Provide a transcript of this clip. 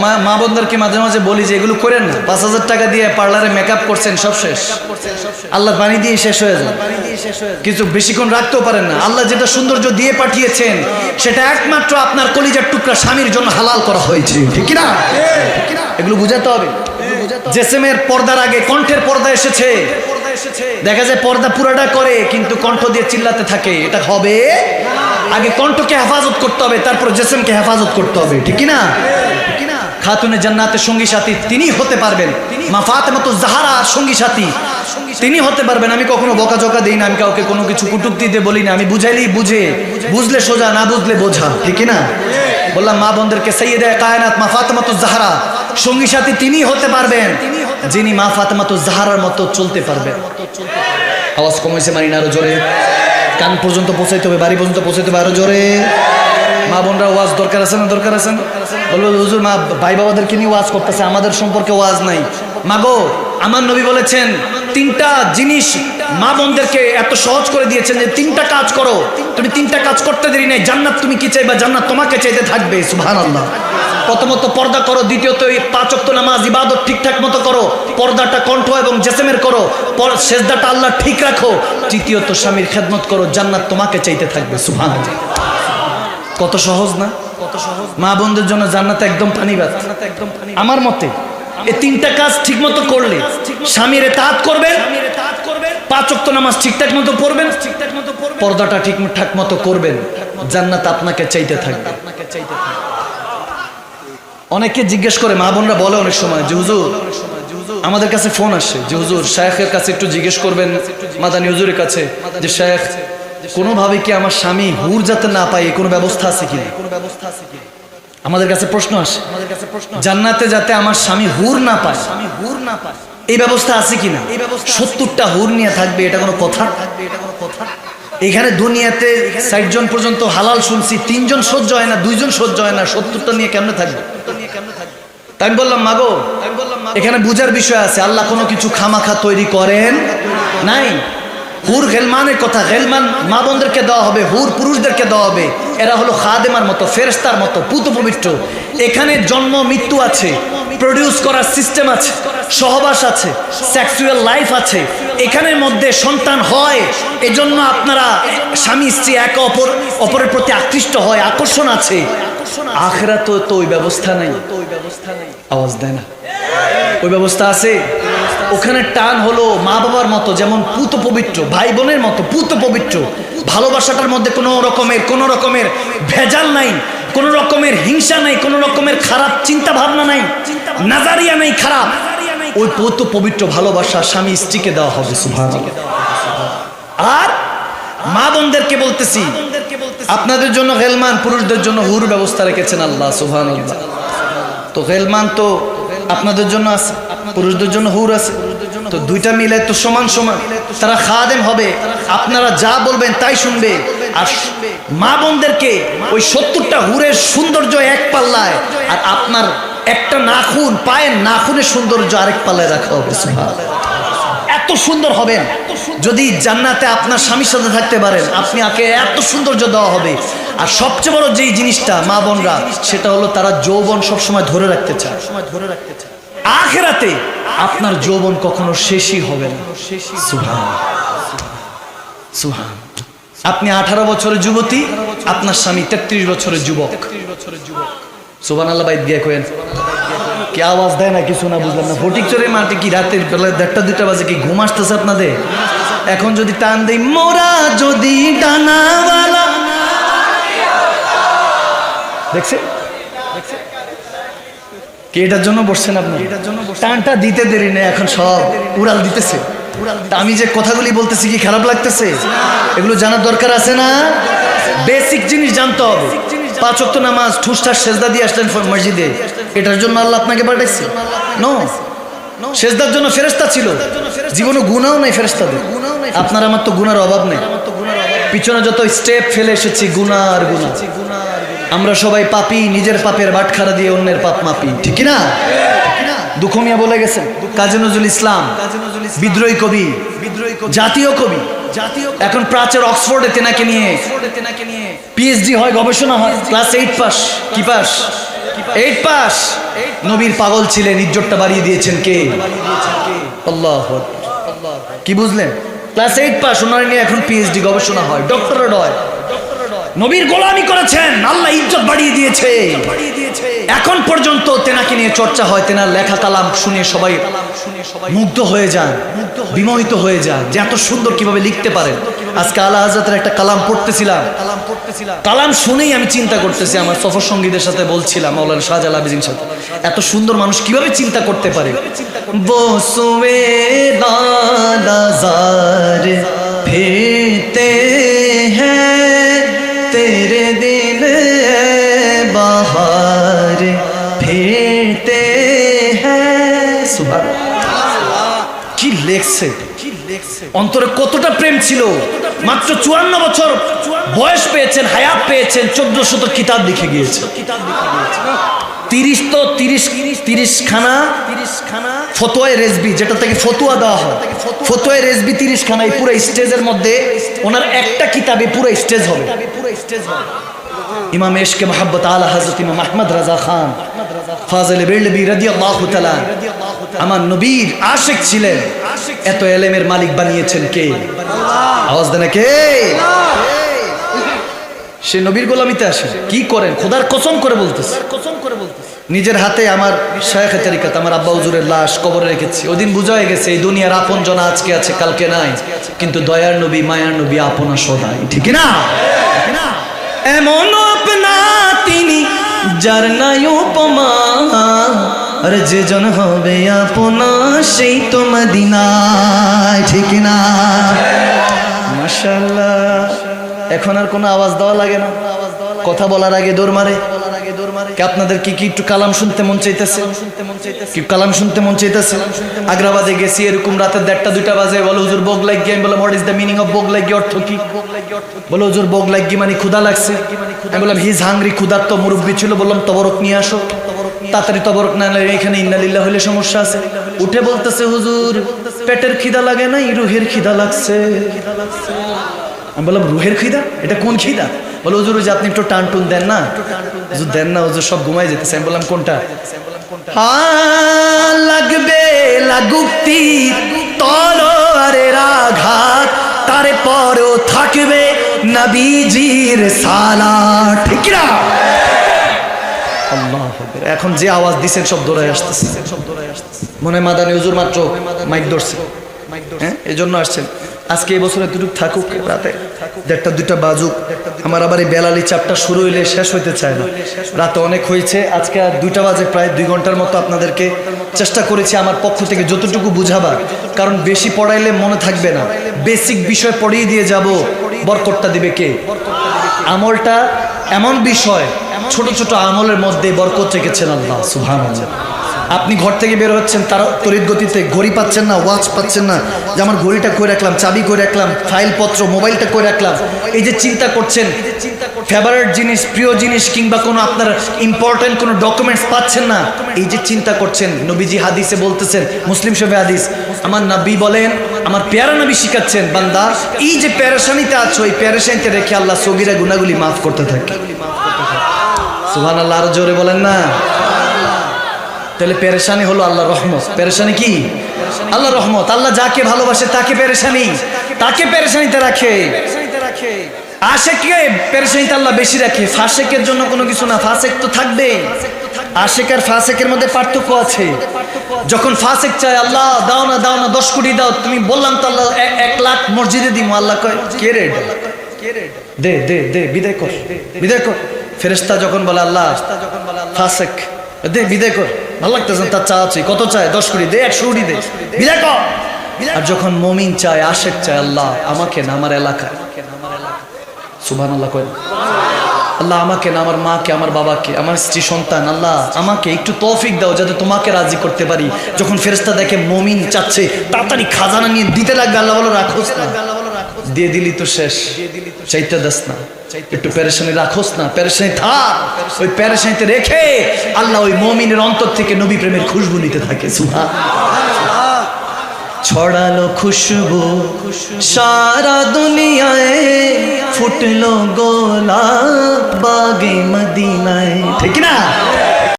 আমার মা বোনদেরকে মাঝে মাঝে বলি যে এগুলো করেন না। পাঁচ হাজার টাকা দিয়ে পার্লারে মেকআপ করছেন, সব শেষ। আল্লাহ পানি দিয়ে শেষ হয়ে যায়। কিছু বেশিক্ষণ রাখতেও পারেন না। আল্লাহ যেটা সৌন্দর্য দিয়ে পাঠিয়েছেন, সেটা একমাত্র আপনার কলিজার টুকরা স্বামীর জন্য হালাল করা হয়েছে। ঠিক না এগুলো বুঝাতে হবে। জেসেমের পর্দার আগে কণ্ঠের পর্দা এসেছে। দেখা যায় পর্দা পুরাটা করে, কিন্তু কণ্ঠ দিয়ে চিল্লাতে থাকে। এটা হবে আগে কণ্ঠকে হেফাজত করতে হবে, তারপর জেসেমকে হেফাজত করতে হবে। ঠিক না খাতুনে জান্নাতের সঙ্গী সাথী, তিনি হতে পারবেন। মা ফাতেমাতু জাহারা সঙ্গী সাথী, তিনি হতে পারবেন। আমি কখনো বকাঝকা দিই না, আমি কাউকে কোনো কিছু কুটুক্তি দিয়ে বলি না। আমি বুঝাইলেই বুঝে, বুঝলে সোজা, না বুঝলে বোঝা। ঠিক না? বললাম, মা বোনদেরকে সৈয়দে কায়নাত, মা ফাতেমাতু জাহারা, সঙ্গী সাথী, তিনি হতে পারবেন। যিনি মা ফাতেমাতু জাহারার মতো চলতে পারবেন। আওয়াজ কমেছে মানি না আরও জোরে। কান পর্যন্ত পৌঁছাইতে হবে, বাড়ি পর্যন্ত পৌঁছাইতে হবে, আরও জোরে। মা বোনরা ওয়াজ দরকার আছে না দরকার আছে? বলব হুজুর, মা ভাই বাবাদেরকে নিয়ে ওয়াজ করতেছে? আমাদের সম্পর্কে ওয়াজ নাই। মাগো আমার নবী বলেছেন, তিনটা জিনিস মা বোনদেরকে এত সহজ করে দিয়েছেন যে তিনটা কাজ করো। তুমি তিনটা কাজ করতে দেরি নাই। জান্নাত তুমি কি চাইবা? জান্নাত তোমাকে চাইতে থাকবে। সুহান আল্লাহ প্রথমত পর্দা করো, দ্বিতীয়ত এই পাঁচ ওয়াক্ত নামাজ, ইবাদত ঠিকঠাক মতো করো। পর্দাটা কণ্ঠ এবং জেসেমের করো। সেজদাটা আল্লাহ ঠিক রাখো। তৃতীয়ত স্বামীর খেদমত করো। জান্নাত তোমাকে চাইতে থাকবে। সুবহানাল্লাহ। কত সহজ না? কত সহজ মা বোনদের জন্য জান্নাত একদম পানি পানিবাদ আমার মতে এই তিনটা কাজ ঠিক মতো করলে স্বামীর তাঁত করবেন পাঁচ ওয়াক্ত নামাজ ঠিকঠাক মতো পড়বেন ঠিকঠাক মতো পর্দাটা ঠিকঠাক মতো করবেন জান্নাত আপনাকে চাইতে থাকবে। আপনাকে চাইতে থাকবে। অনেকে জিজ্ঞেস করে মা বোনরা বলে অনেক সময় যে হুজুর আমাদের কাছে ফোন আসে যে হুজুর শায়েখের কাছে একটু জিজ্ঞেস করবেন মাদানি হুজুরের কাছে যে শায়েখ কোনোভাবে কি আমার স্বামী হুর যাতে না পায় কোনো ব্যবস্থা আছে কি কোনো ব্যবস্থা আছে কি? আমাদের কাছে প্রশ্ন আসে। আমাদের কাছে প্রশ্ন জান্নাতে যাতে আমার স্বামী হুর না পায় স্বামী হুর না পায় এই ব্যবস্থা আছে কিনা এই ব্যবস্থা সত্তরটা হুর নিয়ে থাকবে, এটা কোনো কথা? থাকবে এটা কোনো কথা এখানে দুনিয়াতে ষাট জন পর্যন্ত হালাল শুনছি, তিনজন সহ্য হয় না, দুইজন সহ্য হয় না, সত্তরটা নিয়ে কেমনে থাকবে? তাই আমি বললাম, মাগো, এখানে বুঝার বিষয় আছে, আল্লাহ কোনো কিছু খামাখা তৈরি করেন নাই? হুর গেলমানের কথা, গেলমান মা বোনদেরকে দেওয়া হবে, হুর পুরুষদেরকে দেওয়া হবে। এরা হলো খাদেমার মতো ফেরেস্তার মতো পুত পবিত্র এখানে জন্ম, মৃত্যু আছে প্রডিউস করার সিস্টেম আছে, সহবাস আছে সেক্সুয়াল লাইফ আছে। এখানের মধ্যে সন্তান হয়, এজন্য আপনারা স্বামী, স্ত্রী, একে অপর, অপরের প্রতি আকৃষ্ট হয়, আকর্ষণ আছে। আখরা তো ওই ব্যবস্থা নাই। আওয়াজ দেয় না। ওই ব্যবস্থা আছে? ওখানে টান হলো মা বাবার মতো, যেমন পুত পবিত্র ভাই বোনের মতো, পুত পবিত্র। ভালোবাসাটার মধ্যে কোনো রকমের কোনো রকমের ভেজাল নাই, কোনো রকমের হিংসা নাই, কোনো রকমের খারাপ চিন্তা ভাবনা নাই, নাজারিয়া নাই, খারাপ। ওই পুত পবিত্র ভালোবাসা স্বামী স্ত্রীকে দেওয়া হবে আর মা বোনদেরকে বলতেছি, আপনাদের জন্য হেলমান, পুরুষদের জন্য হুর ব্যবস্থা রেখেছেন আল্লাহ সুহান তো হেলমান তো আপনাদের জন্য আছে, পুরুষদের জন্য হুর আছে। তো দুইটা মিলে তো সমান সমান। তারা খাদেম হবে, আপনারা যা বলবেন তাই শুনবে। আর মা বোনদেরকে ওই সত্তরটা হুরের সৌন্দর্য এক পাল্লায়, আর আপনার একটা নাখুন, পায়ের নাখুনের সৌন্দর্য আরেক পাল্লায় রাখা হবে সুন্দর হবেন। যদি জান্নাতে আপনার স্বামীর সাথে থাকতে পারেন, আপনি আকে এত সৌন্দর্য দেওয়া হবে। আর সবচেয়ে বড় যেই জিনিসটা মা বোনরা, সেটা হলো তারা যৌবন সবসময় ধরে রাখতে চায়। ধরে রাখতে চায় আখেরাতে আপনার যৌবন কখনো শেষই হবে না। সুহান সুহান আপনি আঠারো বছরের যুবতী, আপনার স্বামী তেত্রিশ বছরের যুবক। সুবান আল্লাহ বাইদ গিয়ে কোয়েন কি আওয়াজ দেয় না, কিছু না বুঝলাম না। ফটিক চরে মাঠে কি রাতের বেলায় দেড়টা দুটা বাজে কি ঘুম আসতেছে আপনাদের? এখন যদি টান দেই, মোরা যদি ডানাওয়ালা। দেখছে? কি এটার জন্য বসছেন আপনি? টানটা দিতে দেরি নেই এখন সব। উড়াল দিতেছে। আমি যে কথাগুলি বলতেছি কি খারাপ লাগতেছে? এগুলো জানার দরকার আছে না? বেসিক জিনিস জানতে হবে। পাঁচ ওয়াক্ত নামাজ ঠুসঠাস সেজদা দিয়ে আসলেন মসজিদে। এটার জন্য আল্লাহ আপনাকে পাঠাইছে। নো সেজদার জন্য ফেরেস্তা ছিল। জীবনে গুণাও নেই ফেরেস্তাদের আপনার আমার তো গুনার অভাব নেই। পিছনে যত স্টেপ ফেলে এসেছি গুনার গুণা আমরা সবাই পাপি, নিজের পাপের বাটখারা দিয়ে অন্যের পাপ মাপি। ঠিক না দুঃখমিয়া বলে গেছেন। কাজী নজরুল ইসলাম, বিদ্রোহী কবি, জাতীয় কবি। এখন প্রাচ্যের অক্সফোর্ডে তেনাকে নিয়ে পিএইচডি হয় গবেষণা হয় ক্লাস এইট পাস কি পাস এইট পাস নবীর পাগল ছিলেন ইজ্জতটা বাড়িয়ে দিয়েছেন কে? আল্লাহ কি বুঝলেন? ক্লাস এইট পাস ওনার নিয়ে এখন পিএইচডি গবেষণা হয় ডক্টরেট হয়। নবীর গোলামি করেছেন আল্লাহ ইজ্জত বাড়িয়ে দিয়েছে। এখন পর্যন্ত তেনাকে নিয়ে চর্চা হয় তেনার লেখা কালাম শুনে সবাই মুগ্ধ হয়ে যান বিমোহিত হয়ে যান যে এত সুন্দর কীভাবে লিখতে পারেন। আজকে আল্লাহ হাজরাতের একটা কালাম পড়তেছিলাম। কালাম পড়তেছিলাম কালাম শুনেই আমি চিন্তা করতেছি আমার সফর সঙ্গীদের সাথে বলছিলাম মৌলানা শাহজাল আবিদিন সাথে এত সুন্দর মানুষ কীভাবে চিন্তা করতে পারে? বসুয়ে দাদাজার ফিরতে লেখছে? অন্তরে কতটা প্রেম ছিল? মাত্র চুয়ান্ন বছর বয়স পেয়েছেন হায়াত পেয়েছেন চোদ্দ শত কিতাব লিখে গিয়েছে। তিরিশ তো তিরিশ তিরিশ খানা তিরিশ খানা ফতোয় রেজবি যেটা থেকে ফতুয়া দেওয়া হয়। ফতোয় রেজবি তিরিশ খানা এই পুরো স্টেজের মধ্যে ওনার একটা কিতাবে পুরো স্টেজ হবে। ইমাম এশকে মোহাম্মত আলা হজরত ইমাম আহমদ রাজা খান ফাজলে বেলবি রাদিয়াল্লাহু তাআলা। আমার নবীর আশেক ছিলেন। এত এলেমের মালিক বানিয়েছেন কে? আওয়াজ দেন কে? সে নবীর গোলামিতে আসে। কি করেন? খোদার কসম করে বলতেছে। কসম করে বলতেছে নিজের হাতে আমার শায়েখে তরিকাত, আমার আব্বা হুজুরের লাশ কবরে রেখেছি। ওদিন বুঝা হয়ে গেছে, এই দুনিয়ার আপন জনা আজকে আছে, কালকে নাই। কিন্তু দয়ার নবী, মায়ার নবী আপনা সদাই ঠিক না? এমন আপনা তিনি, যার নাই উপমা। আর যে জন হবে আপনা সেই তো মদিনায়, ঠিক না? মাশাল্লাহ এখন আর কোনো আওয়াজ দেওয়া লাগে না। কথা বলার আগে দৌড় মারে। আপনাদের কি কি একটু কালাম শুনতে মন চাইতেছে? কি কালাম শুনতে মন চাইতেছে? আগ্রাবাদে গেছি, এরকম রাতের দেড়টা, দুইটা বাজে। বলো, হুজুর বোগ লাগিয়ে আমি বললাম what is the meaning of বোগ লাগিয়ে অর্থ কি? বলো, হুজুর বোগ লাগিয়ে মানে ক্ষুধা লাগছে। আমি বললাম হিজ হাংরি ক্ষুধার তো মুরব্বী ছিল। বললাম, তবরক নিয়ে আসো। তাড়াতাড়ি তবরক না এখানে ইন্নালিল্লাহ হলে সমস্যা আছে। উঠে বলতেছে, হুজুর, পেটের খিদা লাগে না রুহের খিদা লাগছে। আমি বললাম, রুহের খিদা? এটা কোন খিদা? বলো, হুজুর যে আপনি একটু টান টুন দেন না? হুজুর, দেন না, হুজুর, সব ঘুমাই যেতেছে। আমি বললাম, কোনটা? লাগবে লাগুক্তি তলোয়ারের আঘাত তারে পরও থাকবে নবীজির সালা ঠিক না। এখন যে আওয়াজ দিছেন সব দৌড়ায় আসতেছে। মনে মাদানি হুজুর মাত্র মাইক ধরছে। হ্যাঁ এই জন্য আসছেন। আজকে এই বছর এতটুকু থাকুক রাতে। দেড়টা, দুইটা বাজুক। আমার আবার এই বেলালি চাপটা শুরু হইলে শেষ হইতে চায় না। রাতে অনেক হয়েছে আজকে আর দুইটা বাজে প্রায় দুই ঘণ্টার মতো আপনাদেরকে চেষ্টা করেছি আমার পক্ষ থেকে যতটুকু বুঝাবার। কারণ বেশি পড়াইলে মনে থাকবে না। বেসিক বিষয় পড়িয়ে দিয়ে যাব। বরকটটা দিবে কে? আমলটা এমন বিষয় ছোট ছোট আমলের মধ্যে বরকত রেখেছেন আল্লাহ সুহান আপনি ঘর থেকে বের হচ্ছেন, তার তড়িৎ গতিতে ঘড়ি পাচ্ছেন না, ওয়াচ পাচ্ছেন না। যে আমার ঘড়িটা করে রাখলাম, চাবি করে রাখলাম, ফাইলপত্র, মোবাইলটা করে রাখলাম, এই যে চিন্তা করছেন ফেভারিট জিনিস, প্রিয় জিনিস, কিংবা কোনো আপনার ইম্পর্টেন্ট কোনো ডকুমেন্টস পাচ্ছেন না, এই যে চিন্তা করছেন, নবীজি হাদিসে বলতেছেন, মুসলিম শফে হাদিস, আমার নবী বলেন, আমার প্যারা নবী শিখাচ্ছেন, বান্দা, এই যে প্যারেশানিতে আছো, এই প্যারেশানিতে রেখে আল্লাহ সগিরা গুনাগুলি মাফ করতে থাকে। সুহান আল্লাহ আরও জোরে বলেন না। তাহলে পেরেশানি হলো আল্লাহ রহমত। পেরেশানি কি? আল্লাহ রহমত। আল্লাহ যাকে ভালোবাসে তাকে পেরেশানি। তাকে পেরেশানিতে রাখে। আশেককে পেরেশানিতে আল্লাহ বেশি রাখে। ফাসেকের জন্য কোনো কিছু না ফাসেক তো থাকবে। আশেক আর ফাসেকের মধ্যে পার্থক্য আছে। যখন ফাসেক চায়, আল্লাহ, দাও না দাও না, দশ কোটি দাও। তুমি বললাম তো, আল্লাহ এক লাখ মসজিদে দিব আল্লাহ কয়, কে রে এটা? দে দে দে বিদায় কর বিদায় কর। ফেরেস্তা যখন বলে আল্লাহ ফাসেক দে বিদায় কর। ভালো লাগতেছে তার চা আছে। কত চায়? দশ কোটি দে একশো কোটি দে। বিদায় কর। আর যখন মমিন চায় আশেক চায় আল্লাহ আমাকে না আমার এলাকায়। সুবহান আল্লাহ কয় আল্লাহ আমাকে না আমার মাকে আমার বাবাকে আমার স্ত্রী সন্তান আল্লাহ আমাকে একটু তৌফিক দাও যাতে তোমাকে রাজি করতে পারি। যখন ফেরেস্তা দেখে মমিন চাচ্ছে তাড়াতাড়ি খাজানা নিয়ে দিতে লাগবে আল্লাহ বলো রাখো দিয়ে দিলি তো শেষ। চাইতে দাস না। একটু প্যারেশানি রাখোস না। প্যারেশানি থাক। ওই প্যারেশানিতে রেখে আল্লাহ ওই মমিনের অন্তর থেকে নবী প্রেমের খুশবু নিতে থাকে। সুহা ছড়ালো খুশবু। সারা দুনিয়ায় ফুটলো গোলাপ বাগে মদিনায়। ঠিক না